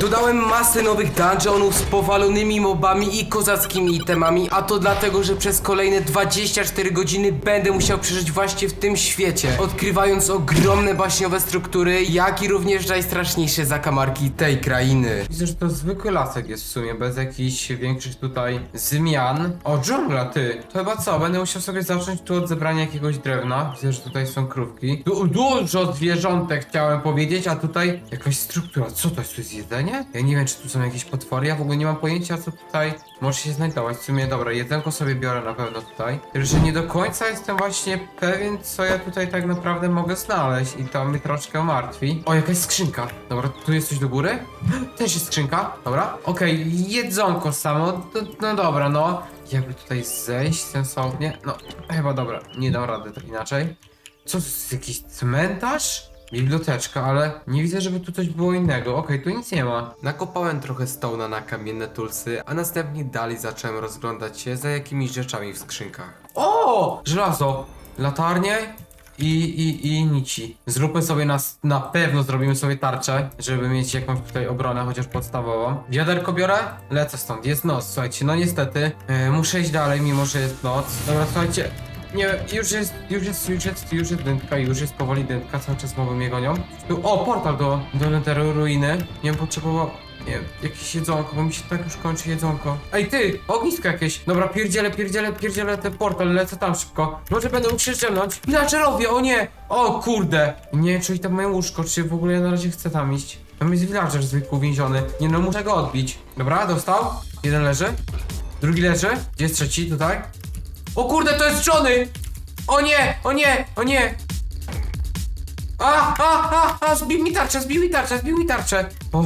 Dodałem masę nowych dungeonów z powalonymi mobami i kozackimi itemami, a to dlatego, że przez kolejne 24 godziny będę musiał przeżyć właśnie w tym świecie, odkrywając ogromne baśniowe struktury, jak i również najstraszniejsze zakamarki tej krainy. Widzę, że to zwykły lasek jest w sumie, bez jakichś większych tutaj zmian. O, dżungla, ty! To chyba co, będę musiał sobie zacząć tu od zebrania jakiegoś drewna. Widzę, że tutaj są krówki. Du dużo zwierzątek chciałem powiedzieć, a tutaj jakaś struktura. Co to jest? Tu jest jedzenie? Ja nie wiem, czy tu są jakieś potwory, ja w ogóle nie mam pojęcia, co tutaj może się znajdować. W sumie, dobra, jedzenko sobie biorę na pewno tutaj. Tylko, że nie do końca jestem właśnie pewien, co ja tutaj tak naprawdę mogę znaleźć i to mnie troszkę martwi. O, jakaś skrzynka. Dobra, tu jest coś do góry? Też jest skrzynka. Dobra, okej, jedzonko samo. No, no dobra, no. Jakby tutaj zejść sensownie? No, chyba dobra, nie dam rady tak inaczej. Co, jakiś cmentarz? Biblioteczka, ale nie widzę, żeby tu coś było innego. Okej, tu nic nie ma. Nakopałem trochę stołna na kamienne tulsy, a następnie dalej zacząłem rozglądać się za jakimiś rzeczami w skrzynkach. O! Żelazo! Latarnie i, i, i nici. Zróbmy sobie nas, na pewno zrobimy sobie tarczę, żeby mieć jakąś tutaj obronę, chociaż podstawową. Wiaderko biorę? Lecę stąd. Jest noc, słuchajcie, no niestety. Yy, muszę iść dalej, mimo że jest noc. Dobra, słuchajcie, nie, już jest, już jest, już jest, już jest dętka, już jest powoli dętka, cały czas mowy mnie gonią. O, portal do, do Lenteru Ruiny. Nie wiem, potrzebował, nie wiem, jakieś jedzonko, bo mi się tak już kończy jedzonko. Ej, ty, ognisko jakieś. Dobra, pierdzielę, pierdzielę, pierdzielę ten portal, lecę tam szybko. Może będę mógł się ściemnąć. Villagerowie, o nie! O kurde! Nie wiem, czy i tam moje łóżko, czy w ogóle ja na razie chcę tam iść. Tam jest villager zwykły więziony. Nie no, muszę go odbić. Dobra, dostał. Jeden leży. Drugi leży. Gdzie jest trzeci? Tutaj. O kurde, to jest Johnny! O nie, o nie, o nie! A, a, a, a, zbił mi tarczę, zbił mi tarczę, zbił mi tarczę! O,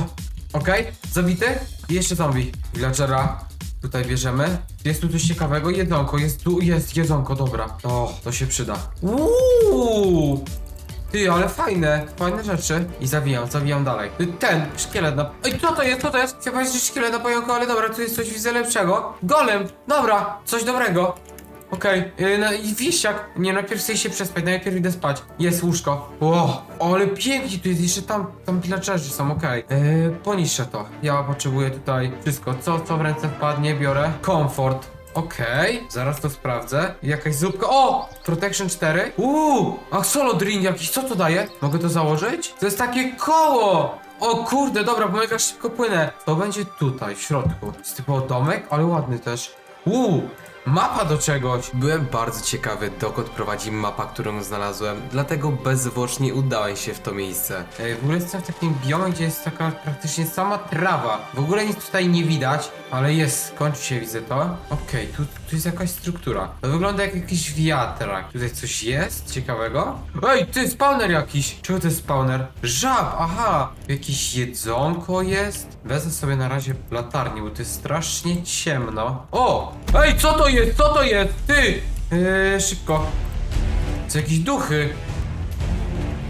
okej, zabity. I jeszcze zombie. Villagera tutaj bierzemy. Jest tu coś ciekawego, jedzonko, jest tu, jest jedzonko, dobra. O, to się przyda. Uuu! Ty, ale fajne, fajne rzeczy. I zawijam, zawijam dalej. Ten, szkielet na... Ej, co to jest, co to jest? Chciałem powiedzieć, że szkielet na pająku, ale dobra, tu jest coś widzę lepszego. Golem, dobra, coś dobrego. Okej, okay. no i wieściak. Nie, najpierw chcę się przespać, najpierw idę spać. Jest łóżko. Ło, ale pięknie tu jest, jeszcze tam, tam pillagerzy są, okej. Okay. Yy, to. Ja potrzebuję tutaj wszystko, co, co w ręce wpadnie, biorę. Komfort. Okej, zaraz to sprawdzę. Jakaś zupka. O! Protection 4. Uuu! A solo drink jakiś, co to daje? Mogę to założyć? To jest takie koło! O kurde, dobra, bo mega szybko płynę. To będzie tutaj, w środku. Jest typowo domek, ale ładny też. Uuu! Mapa do czegoś! Byłem bardzo ciekawy, dokąd prowadzi mapa, którą znalazłem, dlatego bezzwłocznie udałem się w to miejsce. Ej, w ogóle jestem w takim biomie, gdzie jest taka praktycznie sama trawa. W ogóle nic tutaj nie widać, ale jest, kończy się, widzę to. Okej, tu, tu jest jakaś struktura. To wygląda jak jakiś wiatrak. Tutaj coś jest ciekawego? Ej, ty, spawner jakiś! Czego to jest spawner? Żab, aha! Jakieś jedzonko jest? Wezmę sobie na razie latarnię, bo to jest strasznie ciemno. O! Ej, co to jest? Co to jest? Ty! Eee, szybko. Co jakieś duchy?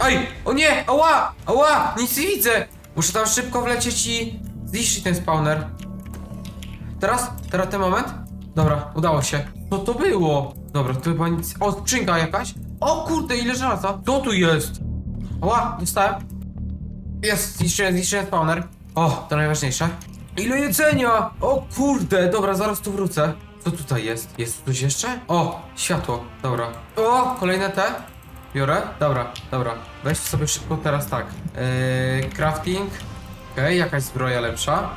Ej! O nie! Ała! Ała! Nic nie widzę! Muszę tam szybko wlecieć i zniszczyć ten spawner. Teraz? Teraz ten moment? Dobra, udało się. Co to było? Dobra, to chyba nic... O, skrzynka jakaś? O kurde, ile żelaza? Co tu jest? Ała, dostałem. Jest, zniszczyłem, zniszczyłem spawner. O, to najważniejsze. Ile jedzenia! O kurde, dobra, zaraz tu wrócę. Co tutaj jest? Jest coś jeszcze? O, światło, dobra. O, kolejne te. Biorę? Dobra, dobra. Weź sobie szybko teraz tak. Yy, crafting. Okej, jakaś zbroja lepsza.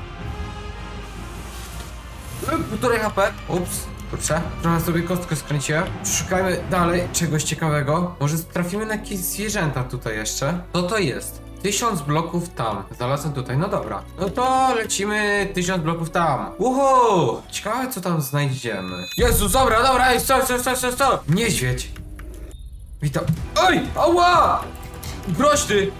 Półtorej HP. Ups. Kurczę, trochę sobie kostkę skręciłem. Szukajmy dalej czegoś ciekawego. Może trafimy na jakieś zwierzęta tutaj jeszcze. Co to jest? Tysiąc bloków tam. Znalazłem tutaj, no dobra. No to lecimy tysiąc bloków tam. Uhu! Ciekawe co tam znajdziemy. Jezu, dobra, dobra, ej, co, co, co, co, co? Niedźwiedź. Witam. Ej, ała! Groźny!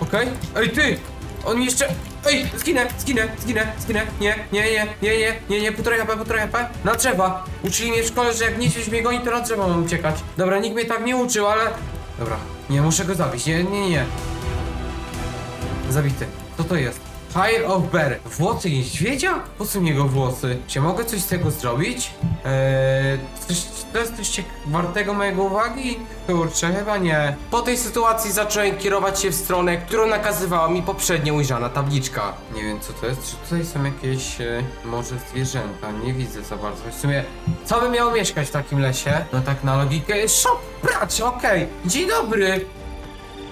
Okej. Ej, ty! On jeszcze... Ej, zginę, zginę, zginę, zginę. Nie, nie, nie, nie, nie, nie, nie, półtorej HP, półtorej HP. Na drzewa. Uczyli mnie w szkole, że jak niedźwiedź mnie goni, to na drzewa mam uciekać. Dobra, nikt mnie tak nie uczył, ale... Dobra, nie, muszę go zabić, nie, nie, nie. Zabity. Co to jest? Hair of Bear. Włosy niedźwiedzia? Po co niego włosy? Czy mogę coś z tego zrobić? Eee, coś, to jest coś wartego mojego uwagi? Kurczę, chyba nie. Po tej sytuacji zacząłem kierować się w stronę, którą nakazywała mi poprzednio ujrzana tabliczka. Nie wiem co to jest, czy tutaj są jakieś e, może zwierzęta? Nie widzę za bardzo. W sumie, co by miało mieszkać w takim lesie? No tak na logikę, shop, brać, okej. Dzień dobry.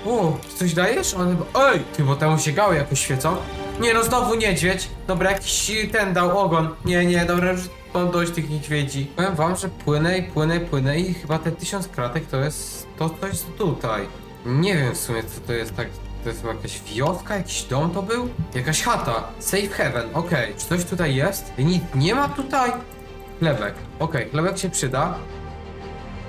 O, coś dajesz? On chyba... Ej! Ty, bo temu się gały jakoś świecą. Nie no, znowu niedźwiedź. Dobra, jakiś ten dał ogon. Nie, nie, dobra, już mam dość tych niedźwiedzi. Powiem wam, że płynę i płynę, płynę i chyba te tysiąc kratek to jest... to coś tutaj. Nie wiem w sumie co to jest tak... To jest jakaś wioska, jakiś dom to był? Jakaś chata. Safe Heaven, okej. Czy coś tutaj jest? Nic nie ma tutaj? Chlebek. Okej, chlebek się przyda.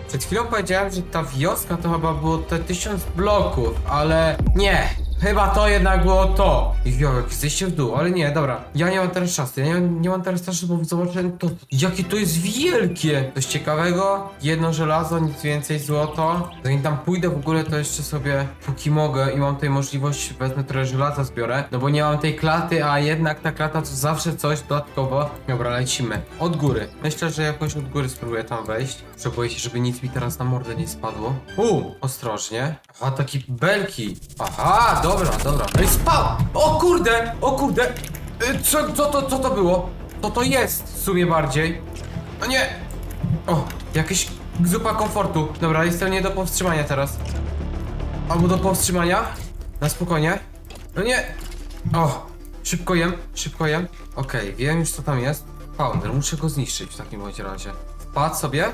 Przed chwilą powiedziałem, że ta wioska to chyba było te tysiąc bloków, ale nie. Chyba to jednak było to. I jo, jak zejście w dół, ale nie, dobra. Ja nie mam teraz czasu, ja nie, nie mam teraz czasu, bo zobaczyłem to. Jakie to jest wielkie! Coś ciekawego, jedno żelazo, nic więcej, złoto. Zanim tam pójdę w ogóle, to jeszcze sobie, póki mogę i mam tutaj możliwość, wezmę trochę żelaza, zbiorę. No bo nie mam tej klaty, a jednak ta klata to zawsze coś dodatkowo. Dobra, lecimy. Od góry. Myślę, że jakoś od góry spróbuję tam wejść. Boję się, żeby nic mi teraz na mordę nie spadło. U, ostrożnie. Aha, taki belki. Aha, dobra, dobra. Ej, spał! O kurde, o kurde. Y, Co, co, to, co to było? Co to jest w sumie bardziej? No nie. O, jakieś zupa komfortu. Dobra, jestem nie do powstrzymania teraz. Albo do powstrzymania. Na spokojnie. No nie. O, szybko jem, szybko jem. Okej, wiem już co tam jest. Founder, muszę go zniszczyć w takim bądź razie. Wpadł sobie.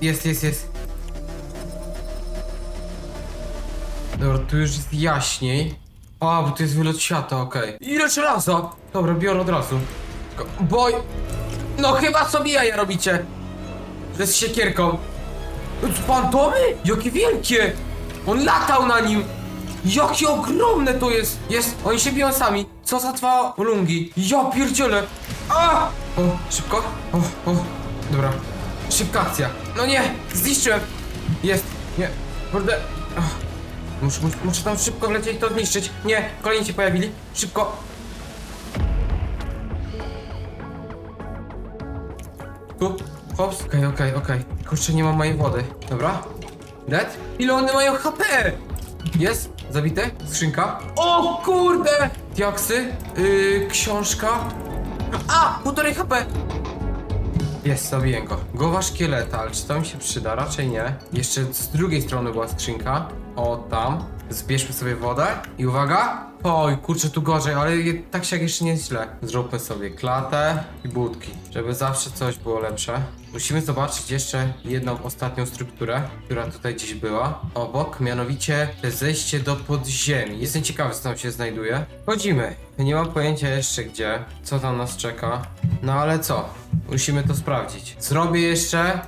Jest, jest, jest. Dobra, tu już jest jaśniej. A, bo tu jest wylot świata, okej. Ile żelaza? Dobra, biorę od razu. Boj... No chyba sobie jaja robicie. Że z siekierką. Fantomy? Jakie wielkie! On latał na nim! Jakie ogromne to jest! Jest! Oni się biją sami! Co za dwa lungi! Ja pierdzielę! A! O, szybko! O, o, dobra. Szybka akcja. No nie! Zniszczyłem! Jest! Nie! Kurde! Ach. Muszę, muszę, tam szybko wlecieć i to zniszczyć. Nie! Kolejni się pojawili. Szybko! Tu, hops, okej, okej, okej. Kurczę, nie mam mojej wody. Dobra. Dead? Ile one mają HP? Jest? Zabite? Skrzynka? O kurde! Diaksy? Yy, książka? A! Półtorej HP! Jest, zabiję go. Głowa szkieleta, ale czy to mi się przyda? Raczej nie. Jeszcze z drugiej strony była skrzynka. O, tam. Zbierzmy sobie wodę. I uwaga. Oj, kurczę, tu gorzej, ale je- tak się jak jeszcze nie źle. Zróbmy sobie klatę i budki, żeby zawsze coś było lepsze. Musimy zobaczyć jeszcze jedną ostatnią strukturę, która tutaj gdzieś była. Obok, mianowicie te zejście do podziemi. Jestem ciekawy, co tam się znajduje. Chodzimy. Nie mam pojęcia jeszcze gdzie, co tam nas czeka. No ale co? Musimy to sprawdzić. Zrobię jeszcze,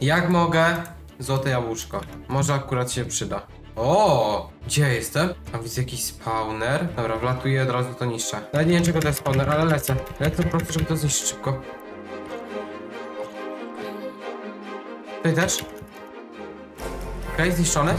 jak mogę, złote jabłuszko. Może akurat się przyda. O, gdzie jestem? A widzę jakiś spawner. Dobra, wlatuję od razu to niszczę. Nawet nie wiem czego to jest spawner, ale lecę. Lecę po prostu, żeby to zniszczyć szybko. Tutaj też. Okej, zniszczony.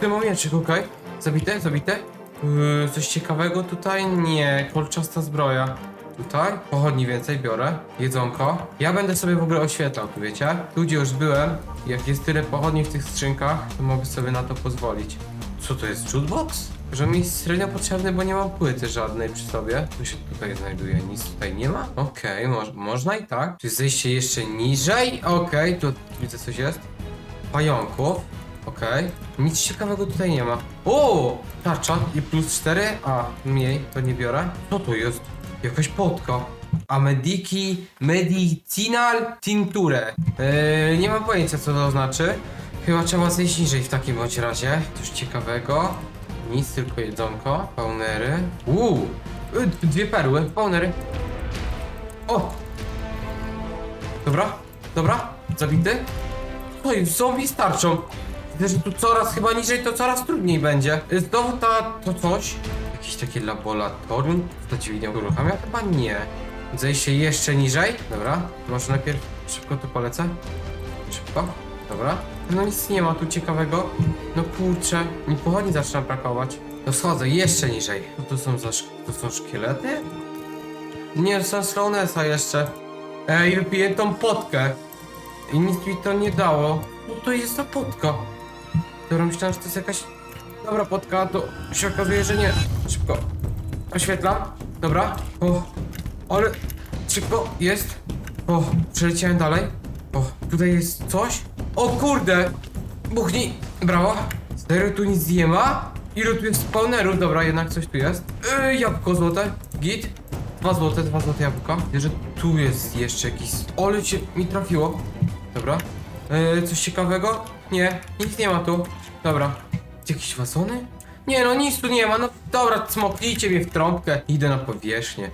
Tu mam mieczyk, okej. Zabite, zabite. Yy, coś ciekawego tutaj? Nie, kolczasta zbroja. Tutaj? Pochodni więcej biorę. Jedzonko. Ja będę sobie w ogóle oświetlał, tu wiecie? Tu gdzie już byłem, jak jest tyle pochodni w tych skrzynkach, to mogę sobie na to pozwolić. Co to jest? Jukebox? Że mi jest średnio potrzebny, bo nie mam płyty żadnej przy sobie. Tu się tutaj znajduje, nic tutaj nie ma? Okej, moż- można i tak. Czy zejście jeszcze niżej? Okej, tu widzę coś jest. Pająków. Okej. Nic ciekawego tutaj nie ma. O! Tarcza i plus 4. A, mniej, to nie biorę. Co to jest? Jakaś potka. A mediki medicinal tincture. Eee, nie mam pojęcia co to znaczy. Chyba trzeba zejść niżej w takim bądź razie. Coś ciekawego. Nic, tylko jedzonko. Paunery. Uuu! Y, Dwie perły. Paunery. O! Dobra, dobra. Zabity. I zombie starczą. Widzę, że tu coraz chyba niżej, to coraz trudniej będzie. Y, Znowu ta, to coś. Jakieś takie laboratorium? Ta dźwignia uruchamia? Chyba nie. Zejście jeszcze niżej. Dobra, może najpierw szybko tu polecę. Szybko, dobra. No nic nie ma tu ciekawego. No kurczę, mi pochodni zaczyna brakować. To schodzę jeszcze niżej. Co to są za to są szkielety? Nie, są Slownesa jeszcze. Ej, wypiję tą potkę. I nic mi to nie dało. No to jest ta potka. Dobra, myślałem, że to jest jakaś... Dobra potka, to się okazuje, że nie. Szybko. Oświetlam. Dobra. O, ale... Szybko, jest. O, przeleciałem dalej. O, tutaj jest coś. O kurde! Buchnij. Brawo. Serio, tu nic nie ma? Ilu tu jest spawnerów? Dobra, jednak coś tu jest. Yy, jabłko złote. Git. Dwa złote, dwa złote jabłka. Że tu jest jeszcze jakiś... Ole cię mi trafiło. Dobra. Yy, coś ciekawego? Nie, nic nie ma tu. Dobra. Jakieś wasony? Nie no, nic tu nie ma, no dobra, smoknijcie mnie w trąbkę. Idę na powierzchnię.